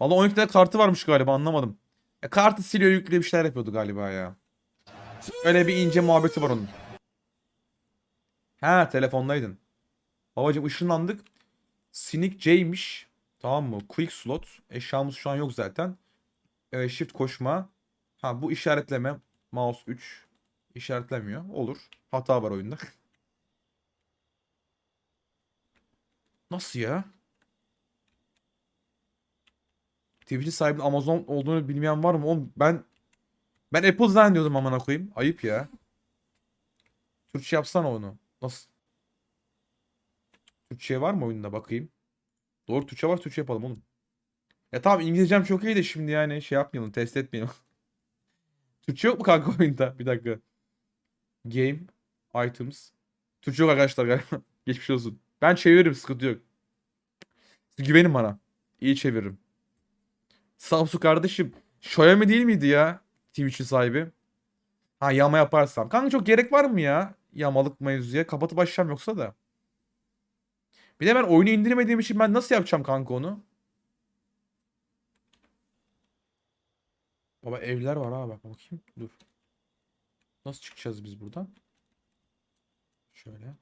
Valla 12 tane kartı varmış galiba anlamadım. E, kartı siliyor yüklüyor bir şeyler yapıyordu galiba ya. Öyle bir ince muhabbeti var onun. Ha telefondaydın. Babacım ışınlandık. Sinik J'miş. Tamam mı? Quick slot. Eşyamız şu an yok zaten. Evet, shift koşma. Ha bu işaretleme. Mouse 3. işaretlemiyor. Olur. Hata var oyunda. Nasıl ya? Twitch'in sahibinin Amazon olduğunu bilmeyen var mı? Oğlum ben ben Apple zannediyordum amına koyayım. Ayıp ya. Türkçe yapsana onu. Nasıl? Türkçe var mı oyunda bakayım. Doğru Türkçe var Türkçe yapalım oğlum. Ya tamam İngilizcem çok iyi de şimdi yani şey yapmayalım test etmeyelim. Türkçe yok mu kanka oyunda? Bir dakika. Game. Items. Türkçe yok arkadaşlar galiba. Geçmiş olsun. Ben çeviririm sıkıntı yok. Güvenin bana. İyi çeviririm. Samsu kardeşim. Xiaomi değil miydi ya? Twitch'in sahibi. Ha yama yaparsam. Kanka çok gerek var mı ya? Yamalık mevzuya. Kapatıp açacağım yoksa da. Bir de ben oyunu indirmediğim için ben nasıl yapacağım kanka onu? Baba evler var ha bak bakayım. Dur. Nasıl çıkacağız biz buradan? Şöyle.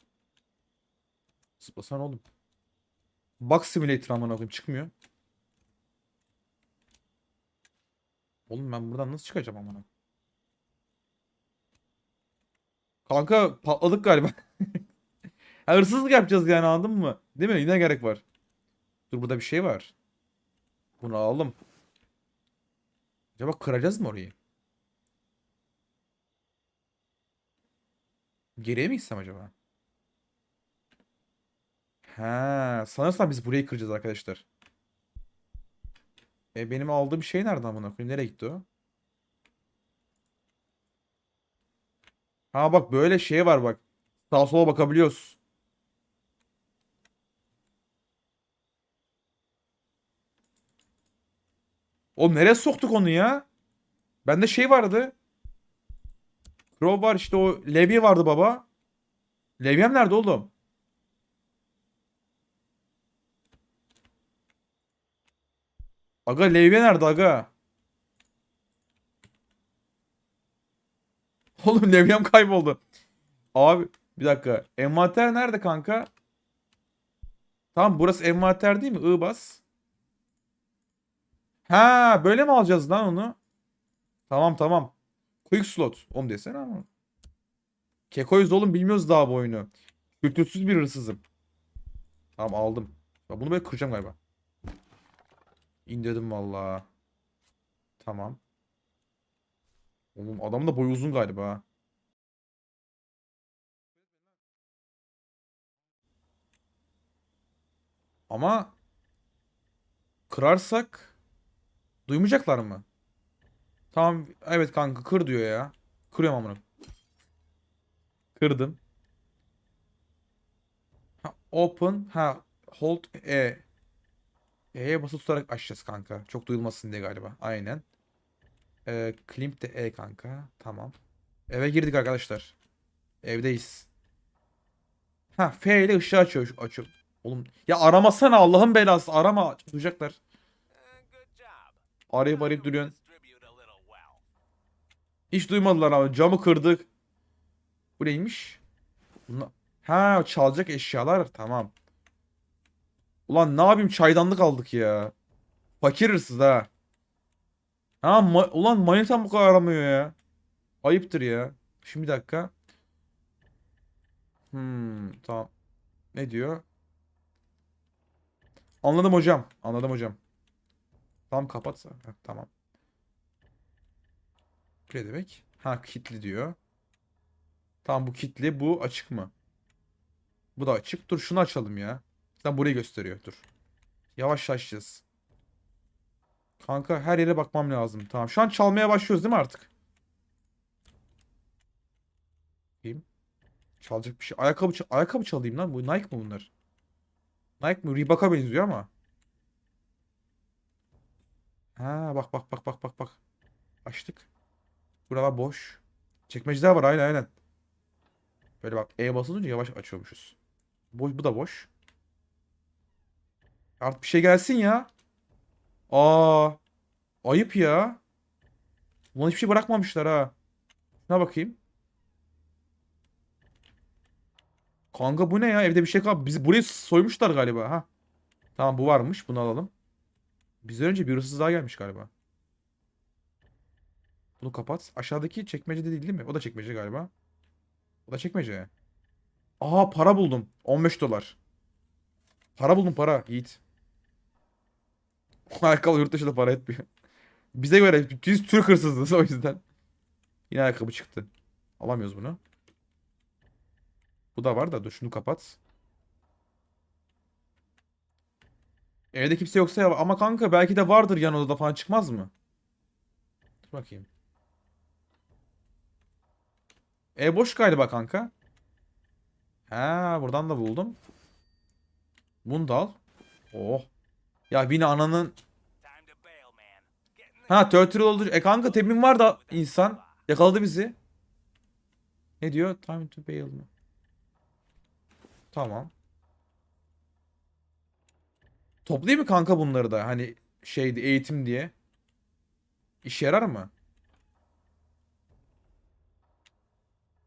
Zıplasana oğlum. Bug Simulator amına koyayım çıkmıyor. Oğlum ben buradan nasıl çıkacağım amına? Kanka patladık galiba. Hırsızlık yapacağız yani anladın mı? Değil mi? Yine gerek var. Dur burada bir şey var. Bunu alalım. Acaba kıracağız mı orayı? Geriye mi gitsem acaba? Ha, sanırsam biz burayı kıracağız arkadaşlar. E benim aldığım şey nereden amına koyayım? Nereye gitti o? Ha bak böyle şey var bak. Sağa sola bakabiliyoruz. Oğlum nereye soktuk onu ya? Bende şey vardı. Crow var işte o levye vardı baba. Levyem nerede oğlum? Aga levye nerede aga? Oğlum levyem kayboldu. Abi bir dakika. Envanter nerede kanka? Tamam burası envanter değil mi? I bas. Ha böyle mi alacağız lan onu? Tamam tamam. Quick slot. Oğlum desene ama. Kekoyuz oğlum bilmiyoruz daha bu oyunu. Kültürsüz bir hırsızım. Tamam aldım. Bunu böyle kıracağım galiba. İndirdim valla. Tamam. Oğlum adamın da boyu uzun galiba. Ama kırarsak duymayacaklar mı? Tamam evet kanka kır diyor ya. Kırıyorum amına. Kırdım. Ha, open ha hold e. E'ye basılı tutarak açacağız kanka. Çok duyulmasın diye galiba. Aynen. Ee, Climp de E kanka. Tamam. Eve girdik arkadaşlar. Evdeyiz. Ha F ile ışığı açıyor. Açıyor. Oğlum ya aramasana Allah'ın belası. Arama. Duyacaklar. Arayıp arayıp duruyorsun. Hiç duymadılar abi. Camı kırdık. Bu neymiş? Bunla- Ha çalacak eşyalar. Tamam. Ulan ne yapayım çaydanlık aldık ya. Fakir hırsız ha. Ha ma- ulan manitam bu kadar aramıyor ya. Ayıptır ya. Şimdi bir dakika. Hmm, tamam. Ne diyor? Anladım hocam. Anladım hocam. Tamam kapatsa. Heh, tamam. Ne demek? Ha kilitli diyor. Tamam bu kilitli. Bu açık mı? Bu da açık. Dur şunu açalım ya. Sen burayı gösteriyor. Dur. Yavaş açacağız. Kanka her yere bakmam lazım. Tamam. Şu an çalmaya başlıyoruz değil mi artık? Bakayım. Çalacak bir şey. Ayakkabı, ayakkabı çalayım lan. Bu Nike mı bunlar? Nike mi? Reebok'a benziyor ama. Ha bak bak bak bak bak bak. Açtık. Buralar boş. Çekmeceler var aynen aynen. Böyle bak E basılınca yavaş açıyormuşuz. Boş, bu da boş. Artık bir şey gelsin ya. Aa. Ayıp ya. Ulan hiçbir şey bırakmamışlar ha. Şuna bakayım. Kanka bu ne ya? Evde bir şey kal. Bizi burayı soymuşlar galiba ha. Tamam bu varmış. Bunu alalım. Bizden önce bir hırsız daha gelmiş galiba. Bunu kapat. Aşağıdaki çekmece de değil değil mi? O da çekmece galiba. O da çekmece. Aha para buldum. 15 dolar. Para buldum para. Yiğit. Ayakkabı yurt dışında para etmiyor. Bize göre biz Türk hırsızız o yüzden. Yine ayakkabı çıktı. Alamıyoruz bunu. Bu da var da dur şunu kapat. Evde kimse yoksa ya ama kanka belki de vardır yan odada falan çıkmaz mı? Dur bakayım. Ev boş galiba kanka. Ha buradan da buldum. Bunu da al. Oh. Ya yine ananın Ha turtle oldu. E kanka temin var da insan yakaladı bizi. Ne diyor? Time to bail mı? Tamam. Toplayayım mı kanka bunları da? Hani şeydi eğitim diye. İşe yarar mı?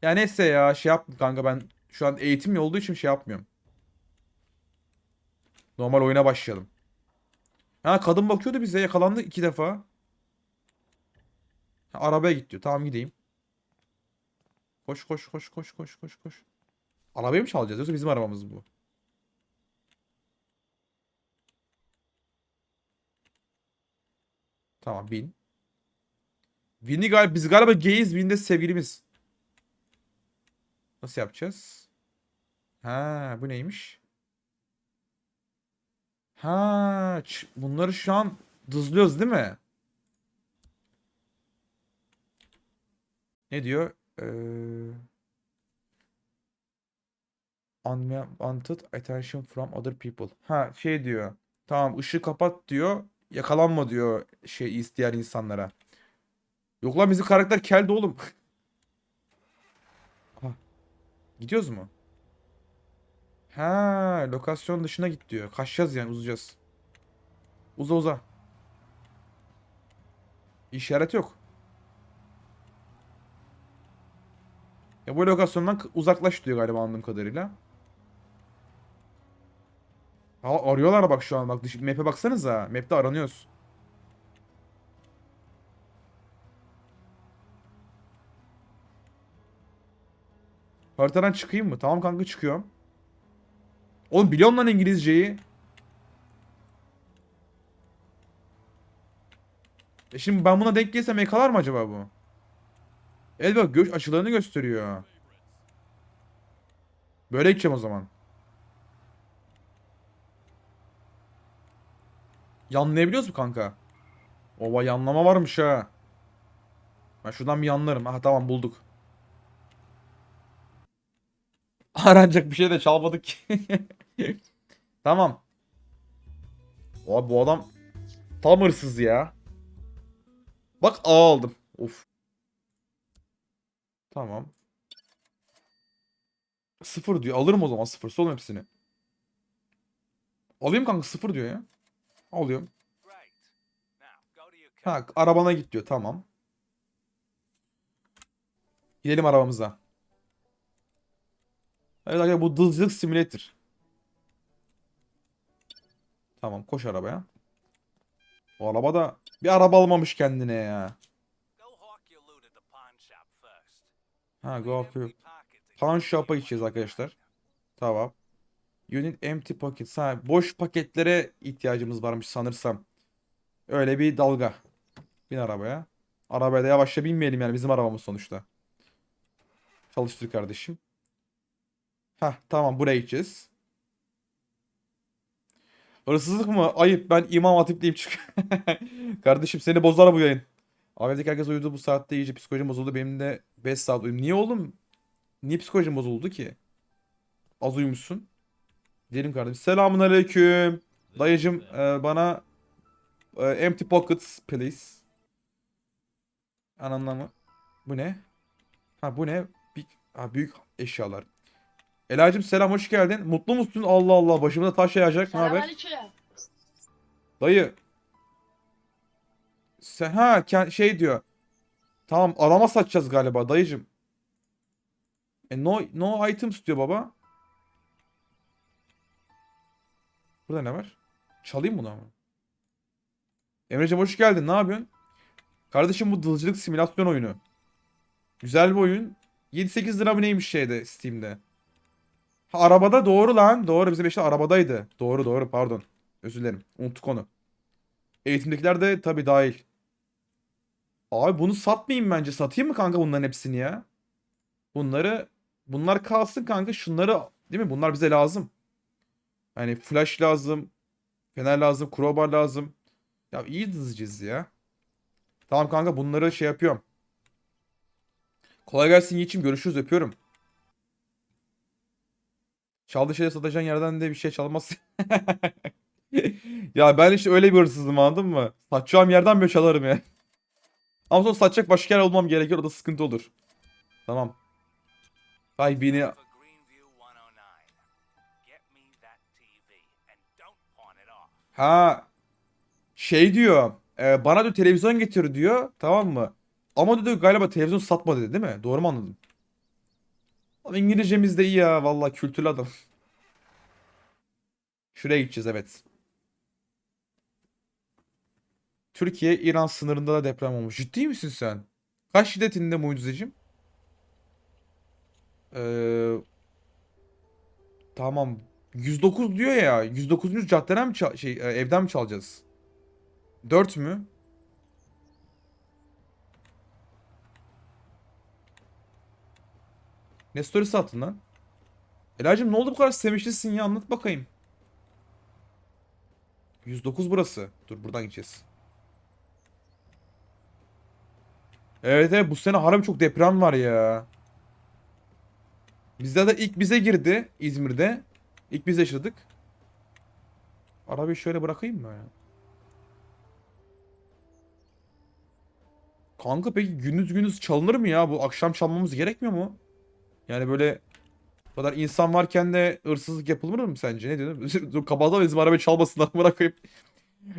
Ya neyse ya şey yap kanka ben şu an eğitim olduğu için şey yapmıyorum. Normal oyuna başlayalım. Ha kadın bakıyordu bize yakalandı iki defa. Ha, arabaya git diyor. Tamam gideyim. Koş koş koş koş koş koş koş. Arabayı mı çalacağız yoksa bizim arabamız bu? Tamam bin. Win'i galiba biz galiba gayiz. Win de sevgilimiz. Nasıl yapacağız? Ha bu neymiş? Ha bunları şu an dızlıyoruz değil mi? Ne diyor? Ee, unwanted attention from other people. Ha şey diyor. Tamam ışığı kapat diyor. Yakalanma diyor şey isteyen insanlara. Yok lan bizim karakter keldi oğlum. Gidiyoruz mu? Ha, lokasyon dışına git diyor. Kaçacağız yani uzayacağız. Uza uza. İşaret yok. Ya bu lokasyondan uzaklaş diyor galiba anladığım kadarıyla. Ha, arıyorlar bak şu an bak map'e baksanıza. Map'te aranıyoruz. Haritadan çıkayım mı? Tamam kanka çıkıyorum. Oğlum biliyorum lan İngilizceyi. E şimdi ben buna denk gelsem yakalar mı acaba bu? El bak göç açılarını gösteriyor. Böyle gideceğim o zaman. Yanlayabiliyoruz mu kanka? Ova yanlama varmış ha. Ben şuradan bir yanlarım. Aha tamam bulduk. Aranacak bir şey de çalmadık ki. Tamam. Abi bu adam tam hırsız ya. Bak A aldım. Of. Tamam. Sıfır diyor. Alırım o zaman sıfır. Son hepsini. Alayım kanka sıfır diyor ya. Alıyorum. Ha arabana git diyor. Tamam. Gidelim arabamıza. Evet arkadaşlar bu Dızcılık Simulator. Tamam koş arabaya. O araba da bir araba almamış kendine ya. Ha go to pawn shop'a gideceğiz arkadaşlar. Tamam. Unit empty pockets. Ha boş paketlere ihtiyacımız varmış sanırsam. Öyle bir dalga. Bin arabaya. Arabaya da yavaşça binmeyelim yani bizim arabamız sonuçta. Çalıştır kardeşim. Hah tamam buraya gideceğiz. Hırsızlık mı? Ayıp ben imam hatipliyim çık. Kardeşim seni bozar bu yayın. Ahmet'teki herkes uyudu bu saatte iyice psikolojim bozuldu. Benim de 5 saat uyudum. Niye oğlum? Niye psikolojim bozuldu ki? Az uyumuşsun. Diyelim kardeşim. Selamun aleyküm. Dayıcım e, bana e, empty pockets please. Anlamda mı? Bu ne? Ha bu ne? Big, ha, büyük eşyalar. Elacım selam hoş geldin. Mutlu musun? Allah Allah başımda taş yağacak. Ne haber? Selamünaleyküm. Dayı Sen ha ke- şey diyor. Tamam arama satacağız galiba dayıcım. E no no items diyor baba. Burada ne var? Çalayım bunu ama. Emre'cim hoş geldin. Ne yapıyorsun? Kardeşim bu dılıcılık simülasyon oyunu. Güzel bir oyun. 7-8 lira mı neymiş şeyde Steam'de. Ha, arabada doğru lan. Doğru bizim işte arabadaydı. Doğru doğru pardon. Özür dilerim. Unuttuk onu. Eğitimdekiler de tabii dahil. Abi bunu satmayayım bence. Satayım mı kanka bunların hepsini ya? Bunları bunlar kalsın kanka. Şunları değil mi? Bunlar bize lazım. Hani flash lazım. Fener lazım. Crowbar lazım. Ya iyi dizeceğiz ya. Tamam kanka bunları şey yapıyorum. Kolay gelsin Yiğit'ciğim. Görüşürüz. Öpüyorum. Çaldığı şeyleri satacağın yerden de bir şey çalmaz. ya ben işte öyle bir hırsızım anladın mı? Satacağım yerden böyle çalarım ya. Ama sonra satacak başka yer olmam gerekiyor. O da sıkıntı olur. Tamam. Hay beni... For Greenview 109. Get me that TV and don't pawn it off. Ha şey diyor. e, bana diyor televizyon getir diyor. Tamam mı? Ama diyor galiba televizyon satma dedi değil mi? Doğru mu anladım? İngilizcemiz de iyi ya. Vallahi kültürlü adam. Şuraya gideceğiz evet. Türkiye-İran sınırında da deprem olmuş. Ciddi misin sen? Kaç şiddetinde mucizecim? Ee, tamam. 109 diyor ya. 109. caddeden mi şey e, evden mi çalacağız? 4 mü? Ne story'si attın lan? Elacım ne oldu bu kadar sevinçlisin ya anlat bakayım. 109 burası. Dur buradan gideceğiz. Evet evet bu sene harbi çok deprem var ya. Bizde de ilk bize girdi İzmir'de. İlk biz yaşadık. Arabayı şöyle bırakayım mı? Kanka peki gündüz gündüz çalınır mı ya? Bu akşam çalmamız gerekmiyor mu? Yani böyle bu kadar insan varken de hırsızlık yapılır mı sence? Ne diyorsun? Kapatalım bizim arabayı çalmasınlar bırakayım.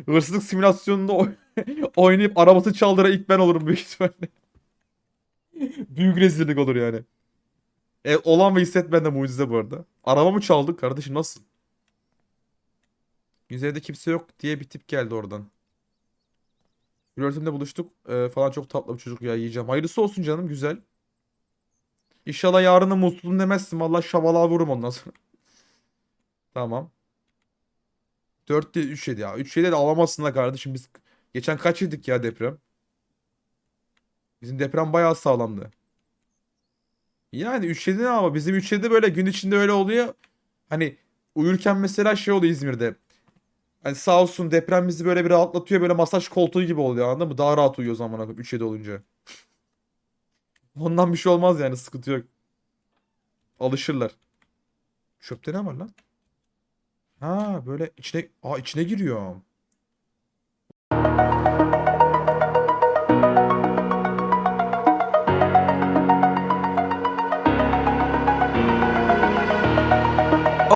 Hırsızlık simülasyonunda oy- oynayıp arabası çaldıran ilk ben olurum büyük ihtimalle. Büyük rezillik olur yani. E, olan ve hissetmen de mucize bu arada. Arabamı çaldık kardeşim nasıl? Yüzeyde kimse yok diye bir tip geldi oradan. Flörtümle buluştuk e, falan çok tatlı bir çocuk ya yiyeceğim. Hayırlısı olsun canım güzel. İnşallah yarını mutluluğun demezsin. Vallahi şavala vururum ondan sonra. Tamam. 4 değil 3 yedi ya. 3 yedi de alamazsın da kardeşim. Biz geçen kaç yedik ya deprem? Bizim deprem bayağı sağlamdı. Yani 3 yedi ne ama bizim 3 yedi böyle gün içinde öyle oluyor. Hani uyurken mesela şey oluyor İzmir'de. Hani sağ olsun deprem bizi böyle bir rahatlatıyor. Böyle masaj koltuğu gibi oluyor anladın mı? Daha rahat uyuyor zaman 3 7 olunca. Ondan bir şey olmaz yani sıkıntı yok. Alışırlar. Çöpte ne var lan? Ha böyle içine Aa içine giriyor.